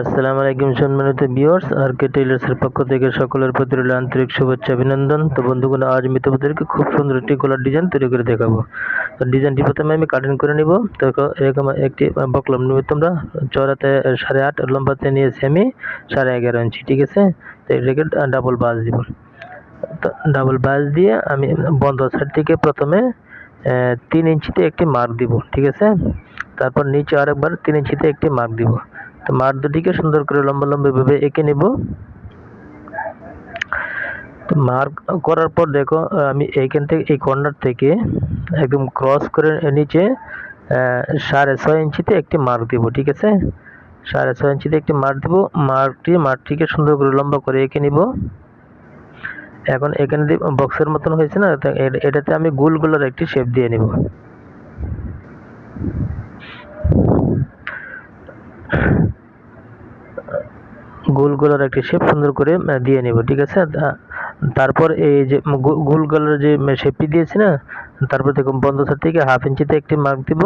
আসসালামু আলাইকুম সম্মানিত ভিউয়ার্স আর কে টেইলার্সের পক্ষ থেকে সকলের প্রতি রইল আন্তরিক শুভেচ্ছা, অভিনন্দন। তো বন্ধুগণ, আজ আমি তোমাদেরকে খুব সুন্দর একটি গলার ডিজাইন তৈরি করে দেখাবো। তো ডিজাইনটি প্রথমে আমি কাটিং করে নিব। তো এরকম একটি বকলম নেবে তোমরা। চড়াতে সাড়ে আট, লম্বাতে নিয়েছি আমি সাড়ে এগারো ইঞ্চি, ঠিক আছে? তো এটাকে ডাবল বাস দিব। তো ডাবল বাস দিয়ে আমি বন্ধ সাইড থেকে প্রথমে তিন ইঞ্চিতে একটি মার্ক দিব, ঠিক আছে? তারপর নিচে আরেকবার তিন ইঞ্চিতে একটি মার্ক দিব। মার দুটিকে সুন্দর করে লম্বা লম্বা ভাবে এঁকে নেব। মার্ক করার পর দেখো আমি এইখান থেকে, এই কর্নার থেকে একদম ক্রস করে নিচে সাড়ে ছয় ইঞ্চিতে একটি মার্ক দিব, ঠিক আছে? সাড়ে ছয় ইঞ্চিতে একটি মার্ক দিব মার্কটি মার্কটিকে সুন্দর করে লম্বা করে এঁকে নিব। এখন এখানে বক্সের মতন হয়েছে না এটাতে আমি গোল একটি শেপ দিয়ে নিব। গোল গোলার একটি শেপ সুন্দর করে দিয়ে নেব, ঠিক আছে? তারপর এই যে গোল গোলার যে শেপটি দিয়েছি না, তারপর দেখুন বন্ধ সাইড থেকে হাফ ইঞ্চিতে একটি মার্ক দিব,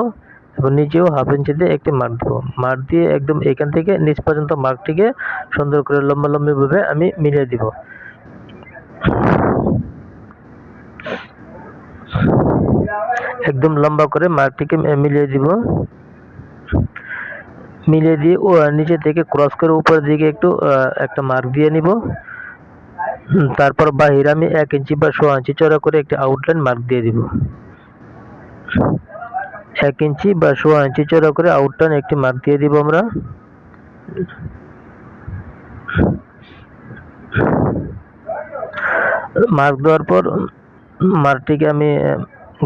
এবং নিচেও হাফ ইঞ্চিতে একটি মার্ক দেবো। মার্ক দিয়ে একদম এখান থেকে নিচ পর্যন্ত মার্কটিকে সুন্দর করে লম্বা লম্বিভাবে আমি মিলিয়ে দিব। একদম লম্বা করে মার্কটিকে মিলিয়ে দিব। মিলিয়ে দিয়ে, ও, নিচে থেকে ক্রস করে উপরের দিকে একটু একটা মার্ক দিয়ে নিব। তারপর বাহির আমি এক ইঞ্চি বা সোয়া ইঞ্চি চড়া করে একটি আউটলাইন মার্ক দিয়ে দিব। এক ইঞ্চি বা সোয়া ইঞ্চি চড়া করে আউটলাইন একটি মার্ক দিয়ে দিব আমরা। মার্ক দেওয়ার পর মার্কটিকে আমি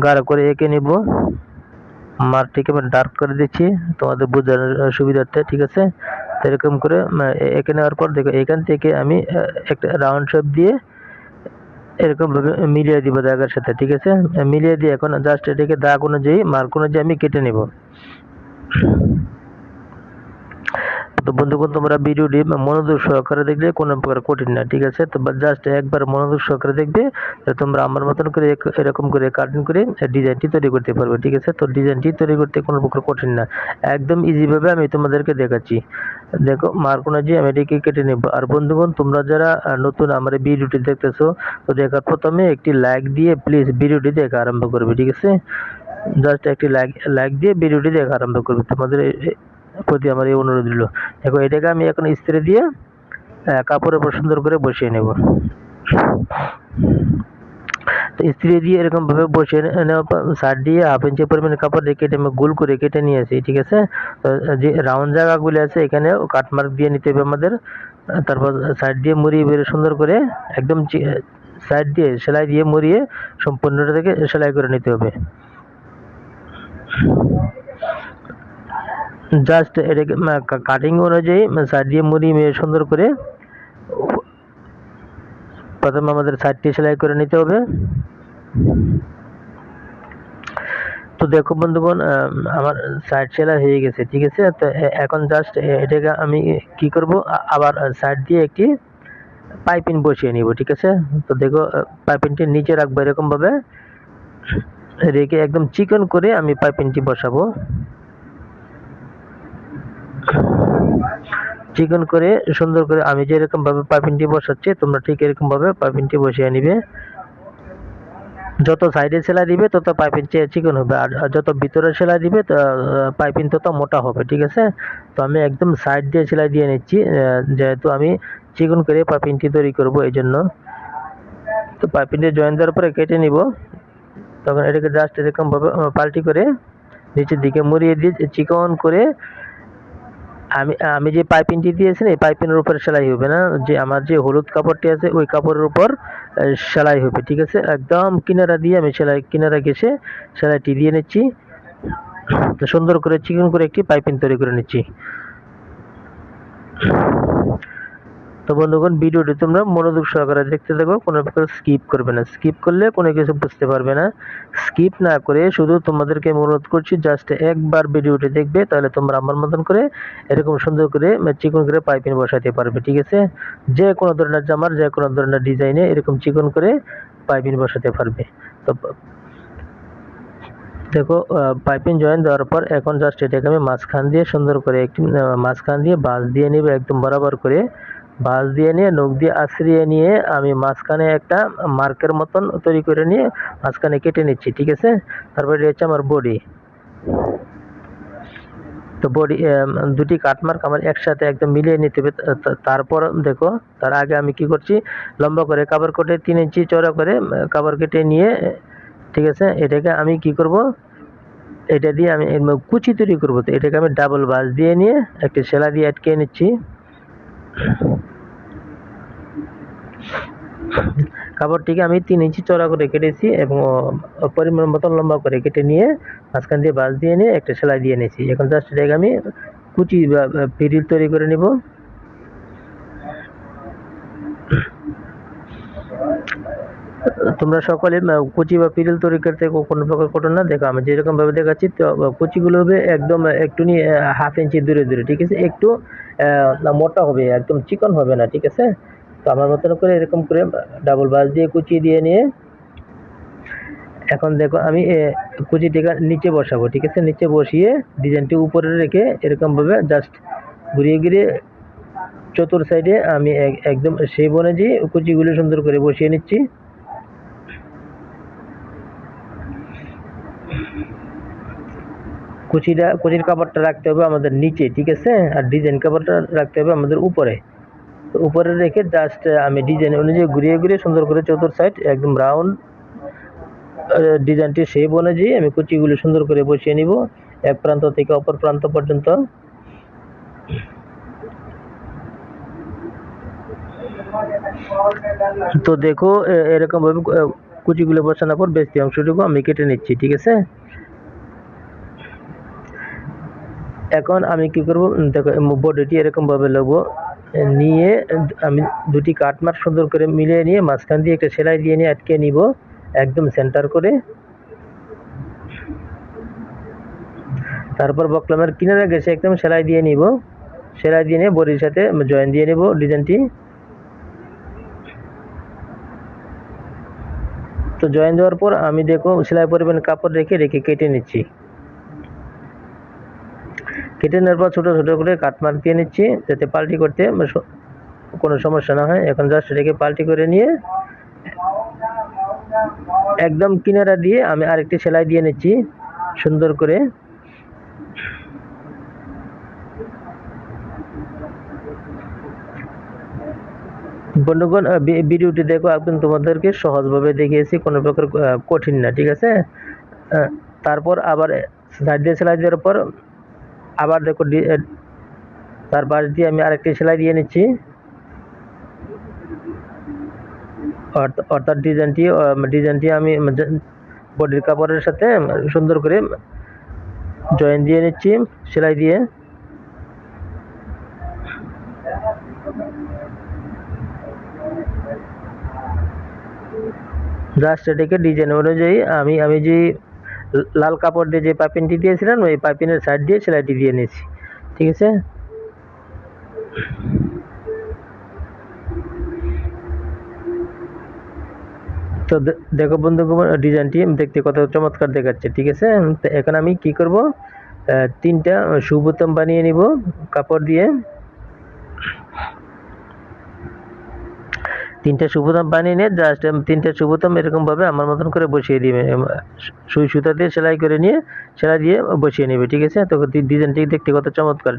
গাঢ় করে এঁকে নিব। মার্কটিকে আমি ডার্ক করে দিচ্ছি। তোমাদের বোঝার সুবিধার্থে, ঠিক আছে? এরকম করে এঁকে নেওয়ার পর দেখো, এখান থেকে আমি একটা রাউন্ড শেপ দিয়ে এরকমভাবে মিলিয়ে দিব দাগের সাথে, ঠিক আছে? মিলিয়ে দিয়ে এখন জাস্ট এটাকে দাগ অনুযায়ী মার্ক অনুযায়ী আমি কেটে নেব। তো বন্ধুগণ, তোমরা ভিডিওটি মনোযোগ সহকারে দেখলে কোনো প্রকার কঠিন না, ঠিক আছে? তো জাস্ট একবার মনোযোগ সহকারে দেখবে তোমরা আমার মতন করে এরকম করে কাটিং করে ডিজাইনটি তৈরি করতে পারবে, ঠিক আছে? তো ডিজাইনটি তৈরি করতে কোনো প্রকার কঠিন না, একদম ইজিভাবে আমি তোমাদেরকে দেখাচ্ছি। দেখো মার্ক অনুযায়ী আমি এটিকে কেটে নেব। আর বন্ধুগণ, তোমরা যারা নতুন আমার ভিডিওটি দেখতেছো, তো দেখার প্রথমে একটি লাইক দিয়ে প্লিজ ভিডিওটি দেখা আরম্ভ করবে, ঠিক আছে? জাস্ট একটি লাইক লাইক দিয়ে ভিডিওটি দেখা আরম্ভ করবে। তোমাদের প্রতি আমার এই অনুরোধ রইল। দেখো, এটাকে আমি এখন ইস্ত্রি দিয়ে কাপড়ের উপর সুন্দর করে বসিয়ে নেব। তো ইস্ত্রি দিয়ে এরকম ভাবে বসিয়ে নে- নেওয়ার সাইড দিয়ে হাফ ইঞ্চি পরিমাণ কাপড় কেটে আমি গোল করে কেটে নিয়ে আসি, ঠিক আছে? যে রাউন্ড জায়গাগুলি আছে, এখানে কাটমার্ক দিয়ে নিতে হবে আমাদের। তারপর সাইড দিয়ে মুড়িয়ে বেরো সুন্দর করে একদম সাইড দিয়ে সেলাই দিয়ে মুড়িয়ে সম্পূর্ণটা থেকে সেলাই করে নিতে হবে। জাস্ট এটাকে কাটিং অনুযায়ী সাইড দিয়ে মেরে সুন্দর করে প্রথমে আমাদের সাইডটি সেলাই করে নিতে হবে। তো দেখো বন্ধুগণ আমার সাইড সেলাই হয়ে গেছে, ঠিক আছে? তো এখন জাস্ট এটাকে আমি কি করব? আবার সাইড দিয়ে একটি পাইপিং বসিয়ে নিব, ঠিক আছে? তো দেখো পাইপিংটি নিচে রাখব এরকমভাবে। রেখে একদম চিকন করে আমি পাইপিংটি বসাবো। চিকন করে, সুন্দর করে আমি যেরকম ভাবে পাইপিংটি বসাচ্ছি, তোমরা ঠিক এরকম ভাবে পাইপিংটি বসিয়ে নিবে। যত সাইডে সেলাই দিবে, তত পাইপিং চিকন হবে। আর যত ভিতরে সেলাই দিবে পাইপিং তত মোটা হবে, ঠিক আছে? তো আমি একদম সাইড দিয়ে সেলাই দিয়ে নিচ্ছি যেহেতু আমি চিকন করে পাইপিংটি তৈরি করব এই জন্য তো পাইপিংটি জয়েন দেওয়ার পরে কেটে নিব। তখন এটাকে জাস্ট এরকমভাবে পাল্টি করে নিচের দিকে মুড়িয়ে দিয়ে চিকন করে আমি আমি যে পাইপিংটি দিয়েছি এই পাইপিংয়ের উপর সেলাই হবে না। যে আমার যে হলুদ কাপড়টি আছে, ওই কাপড়ের উপর সেলাই হবে, ঠিক আছে? একদম কিনারা দিয়ে আমি সেলাই, কিনারা গেছে সেলাইটি দিয়ে নিচ্ছি। সুন্দর করে চিকন করে একটি পাইপিং তৈরি করে নিচ্ছি। তো বন্ধুগণ, ভিডিওটি তোমরা মনোযোগ সহকারে দেখতে থাকো, কোনো প্রকার স্কিপ করবে না। স্কিপ করলে কোনো কিছু বুঝতে পারবে না। স্কিপ না করে শুধু তোমাদেরকে অনুরোধ করছি জাস্ট একবার ভিডিওটি দেখবে, তাহলে তোমরা আমার মতন করে এরকম সুন্দর করে চিকন করে পাইপিং বসাতে পারবে, ঠিক আছে? যে কোনো ধরনের জামার, যে কোনো ধরনের ডিজাইনে এরকম চিকন করে পাইপিং বসাতে পারবে। তো দেখো পাইপিং জয়েন দেওয়ার পর এখন জাস্ট এটাকে আমি মাঝখান দিয়ে সুন্দর করে একটি মাঝখান দিয়ে বাঁশ দিয়ে নিবে একদম বরাবর করে। বাঁশ দিয়ে নিয়ে, নখ দিয়ে আশ্রিয়ে নিয়ে আমি মাঝখানে একটা মার্কের মতন তৈরি করে নিয়ে মাঝখানে কেটে নিচ্ছি, ঠিক আছে? তারপরে এটা হচ্ছে আমার বডি। তো বডি দুটি কাটমার্ক আমার একসাথে একদম মিলিয়ে নিতে হবে। তারপর দেখো, তার আগে আমি কি করছি, লম্বা করে কাবার কেটে তিন ইঞ্চি চওড়া করে কাবার কেটে নিয়ে, ঠিক আছে? এটাকে আমি কি করব, এটা দিয়ে আমি কুচি তৈরি করব। তো এটাকে আমি ডাবল বাস দিয়ে নিয়ে একটা সেলা দিয়ে আটকে নিচ্ছি। কাপড়টিকে আমি তিন ইঞ্চি চড়া করে কেটেছি এবং পরিমাণ মতন লম্বা করে কেটে নিয়ে মাঝখান দিয়ে বাঁশ দিয়ে নিয়ে একটা সেলাই দিয়ে নিয়েছি। এখন জাস্ট এটাকে আমি কুচি বা পিরিল তৈরি করে নিব। তোমরা সকলে কুচি বা পিরিল তৈরি করতে কোনো প্রকার করো না, দেখো আমি যেরকম ভাবে দেখাচ্ছি, তো কুচিগুলো হবে একদম একটু নিয়ে হাফ ইঞ্চি দূরে দূরে, ঠিক আছে? একটু মোটা হবে, একদম চিকন হবে না, ঠিক আছে? তো আমার মতন করে এরকম করে ডাবল বাস দিয়ে কুচি দিয়ে নিয়ে, এখন দেখো আমি কুচিটিকে নিচে বসাবো, ঠিক আছে? নিচে বসিয়ে ডিজাইনটি উপরে রেখে এরকমভাবে জাস্ট ঘুরিয়ে ঘুরিয়ে চতুর সাইডে আমি এক- একদম সেই অনুযায়ী কুচিগুলো সুন্দর করে বসিয়ে নিচ্ছি। কুচিটা, কুচির কাপড়টা রাখতে হবে আমাদের নিচে, ঠিক আছে? আর ডিজাইন কাপড়টা রাখতে হবে আমাদের উপরে। তো উপরে রেখে জাস্ট আমি ডিজাইন অনুযায়ী ঘুরিয়ে ঘুরিয়ে সুন্দর করে চতুর সাইড একদম রাউন্ড ডিজাইনটি শেপ অনুযায়ী আমি কুচিগুলো সুন্দর করে বসিয়ে নিব, এক প্রান্ত থেকে অপর প্রান্ত পর্যন্ত। তো দেখো এরকমভাবে কুচিগুলো বসানোর পর বেশি অংশটুকু আমি কেটে নিচ্ছি, ঠিক আছে? এখন আমি কি করব? দেখো বডিটি এরকম ভাবে নেব নিয়ে, আমি দুটি কাটমার সুন্দর করে মিলিয়ে নিয়ে মাঝখান দিয়ে একটা সেলাই দিয়ে নিয়ে আটকে নিব, একদম সেন্টার করে। তারপর বকলামের কিনারে গেছে, একদম সেলাই দিয়ে নিব। সেলাই দিয়ে নিয়ে বডির সাথে জয়েন দিয়ে নিব ডিজাইনটি। তো জয়েন দেওয়ার পর আমি দেখো, সেলাই পরিমাণ কাপড় রেখে রেখে কেটে নিচ্ছি। কেটে নেওয়ার পর ছোটো ছোটো করে কাটমার্ক দিয়ে নিচ্ছি, যাতে পাল্টি করতে কোনো সমস্যা না হয়। এখন জাস্ট রেখে পাল্টি করে নিয়ে একদম কিনারা দিয়ে আমি আরেকটি সেলাই দিয়ে নিচ্ছি, সুন্দর করে। বন্ধুগণ ভিডিওটি দেখো, একদম তোমাদেরকে সহজভাবে দেখিয়েছি, কোনো প্রকার কঠিন না, ঠিক আছে? তারপর আবার সাইড দিয়ে সেলাই দেওয়ার পর আবার দেখো তার পাশ দিয়ে আমি আরেকটি সেলাই দিয়ে নিচ্ছি। অর্থ- অর্থাৎ ডিজাইনটি ডিজাইনটি আমি বডির কাপড়ের সাথে সুন্দর করে জয়েন দিয়ে নিচ্ছি, সেলাই দিয়ে। জাস্ট এটাকে ডিজাইন অনুযায়ী আমি আমি যে লাল কাপড় দিয়ে যে পাইপিনটি দিয়েছিলাম ওই পাইপিনের সাইড দিয়ে সেলাইটি দিয়ে নিয়েছি। ঠিক আছে? তো দেখো বন্ধু ডিজাইনটি দেখতে কত চমৎকার দেখাচ্ছে, ঠিক আছে? তো এখন আমি কি করব? তিনটা সুবোতাম বানিয়ে নিব কাপড় দিয়ে। তিনটা সুবোতাম বানিয়ে নিয়ে জাস্ট তিনটা সুবোতাম এরকমভাবে আমার মতন করে বসিয়ে দিবে। সুই সুতা দিয়ে সেলাই করে নিয়ে, সেলাই দিয়ে বসিয়ে নেবে, ঠিক আছে? তো ডিজাইনটি দেখতে কত চমৎকার।